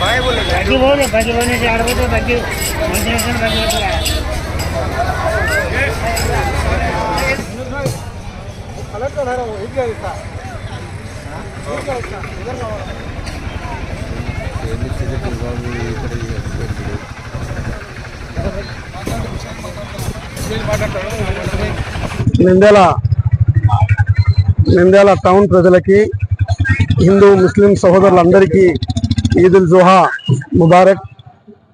Buggy పోదు buggy పోనీ ఆడపోతే buggy మంచి బగ్గి పోతుంది నిందెల నిందెల టౌన్ ప్రజలకి హిందూ ముస్లిం సహోదరులందరికీ ఈదుల్ జుహా ముబారక్.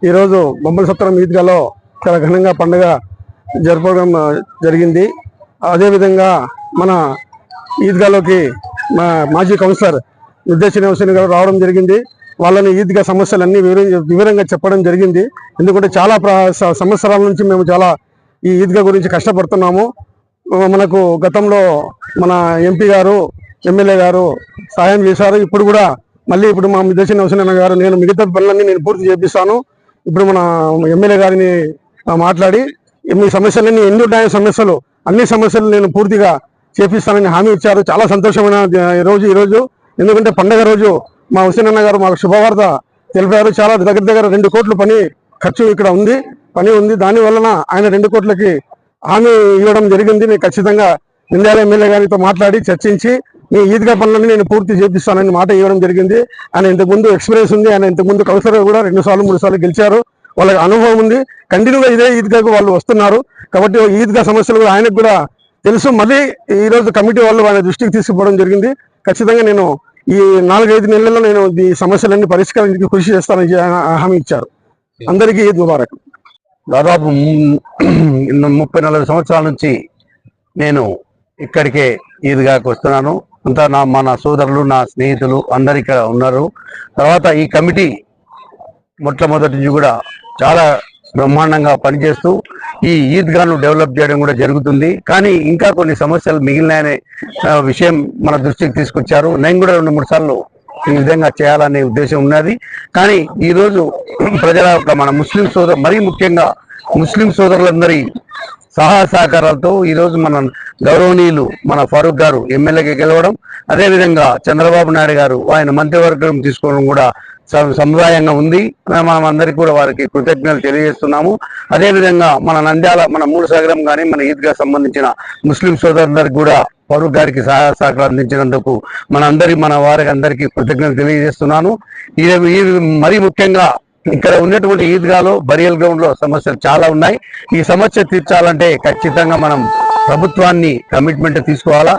ఈరోజు బొమ్మల సత్రం ఈద్గాలో చాలా ఘనంగా పండుగ జరపడం జరిగింది. అదేవిధంగా మన ఈద్గాలోకి మా మాజీ కౌన్సిలర్ నిర్దేశన హుసేన్ గారు రావడం జరిగింది. వాళ్ళని ఈద్గా సమస్యలన్నీ వివరంగా చెప్పడం జరిగింది. ఎందుకంటే చాలా సంవత్సరాల నుంచి మేము చాలా ఈ ఈద్గా గురించి కష్టపడుతున్నాము. మనకు గతంలో మన ఎంపీ గారు ఎమ్మెల్యే గారు సాయం చేశారు. ఇప్పుడు కూడా మళ్ళీ ఇప్పుడు మా దర్శన హుసేన్ గారు నేను మిగతా పనులన్నీ నేను పూర్తి చేపిస్తాను. ఇప్పుడు మన ఎమ్మెల్యే గారిని మాట్లాడి మీ సమస్యలన్నీ ఎన్ని ఉన్నాయో? సమస్యలు అన్ని సమస్యలు నేను పూర్తిగా చేపిస్తానని హామీ ఇచ్చారు. చాలా సంతోషమైన రోజు ఈరోజు ఎందుకంటే పండగ రోజు మా హుసేనన్న గారు మాకు శుభవార్త తెలిపారు. చాలా దగ్గర దగ్గర రెండు కోట్ల పని ఖర్చు ఇక్కడ ఉంది పని ఉంది. దాని వలన ఆయన రెండు కోట్లకి హామీ ఇవ్వడం జరిగింది. నేను ఖచ్చితంగా నింద్యాల ఎమ్మెల్యే గారితో మాట్లాడి చర్చించి మీ ఈద్గా పనులని నేను పూర్తి చేపిస్తానని మాట ఇవ్వడం జరిగింది. ఆయన ఇంతకుముందు ఎక్స్పీరియన్స్ ఉంది. ఆయన ఇంతకుముందు కౌన్సిలర్ కూడా రెండు సార్లు మూడు సార్లు గెలిచారు. వాళ్ళకి అనుభవం ఉంది. కంటిన్యూగా ఇదే ఈద్గాకు వాళ్ళు వస్తున్నారు. కాబట్టి ఈద్గా సమస్యలు కూడా ఆయనకు కూడా తెలుసు. మళ్ళీ ఈరోజు కమిటీ వాళ్ళు వాళ్ళ దృష్టికి తీసుకుపోవడం జరిగింది. ఖచ్చితంగా నేను ఈ నాలుగైదు నెలల్లో నేను ఈ సమస్యలన్నీ పరిష్కరించడానికి కృషి చేస్తానని హామీ ఇచ్చారు. అందరికీ ఈద్ ముబారక్. దాదాపు ముప్పై నలభై సంవత్సరాల నుంచి నేను ఇక్కడికే ఈద్గాకి వస్తున్నాను. అంతా నా మన సోదరులు నా స్నేహితులు అందరు ఇక్కడ ఉన్నారు. తర్వాత ఈ కమిటీ మొట్టమొదటి నుంచి కూడా చాలా బ్రహ్మాండంగా పనిచేస్తూ ఈ ఈద్గాను డెవలప్ చేయడం కూడా జరుగుతుంది. కానీ ఇంకా కొన్ని సమస్యలు మిగిలినాయనే విషయం మన దృష్టికి తీసుకొచ్చారు. నేను కూడా రెండు మూడు సార్లు ఈ విధంగా చేయాలనే ఉద్దేశం ఉన్నది. కానీ ఈరోజు ప్రజల యొక్క మన ముస్లిం సోదరు మరీ ముఖ్యంగా ముస్లిం సోదరులందరి సహాయ సహకారాలతో ఈరోజు మన గౌరవనీయులు మన ఫరూక్ గారు ఎమ్మెల్యేకి గెలవడం అదేవిధంగా చంద్రబాబు నాయుడు గారు ఆయన మంత్రివర్గం తీసుకోవడం కూడా స- సముదాయంగా ఉంది. మనం అందరికీ కూడా వారికి కృతజ్ఞతలు తెలియజేస్తున్నాము. అదేవిధంగా మన నంద్యాల మన మూడు సగరం కానీ మన ఈద్గా సంబంధించిన ముస్లిం సోదరులందరికీ కూడా ఫరూక్ గారికి సహాయ సహకారం అందించినందుకు మనందరి మన వారికి అందరికీ కృతజ్ఞతలు తెలియజేస్తున్నాను. ఈ మరీ ముఖ్యంగా ఇక్కడ ఉన్నటువంటి ఈద్గాలో బరియల్ గ్రౌండ్లో సమస్యలు చాలా ఉన్నాయి. ఈ సమస్య తీర్చాలంటే ఖచ్చితంగా మనం ప్రభుత్వాన్ని కమిట్మెంట్ తీసుకోవాలా?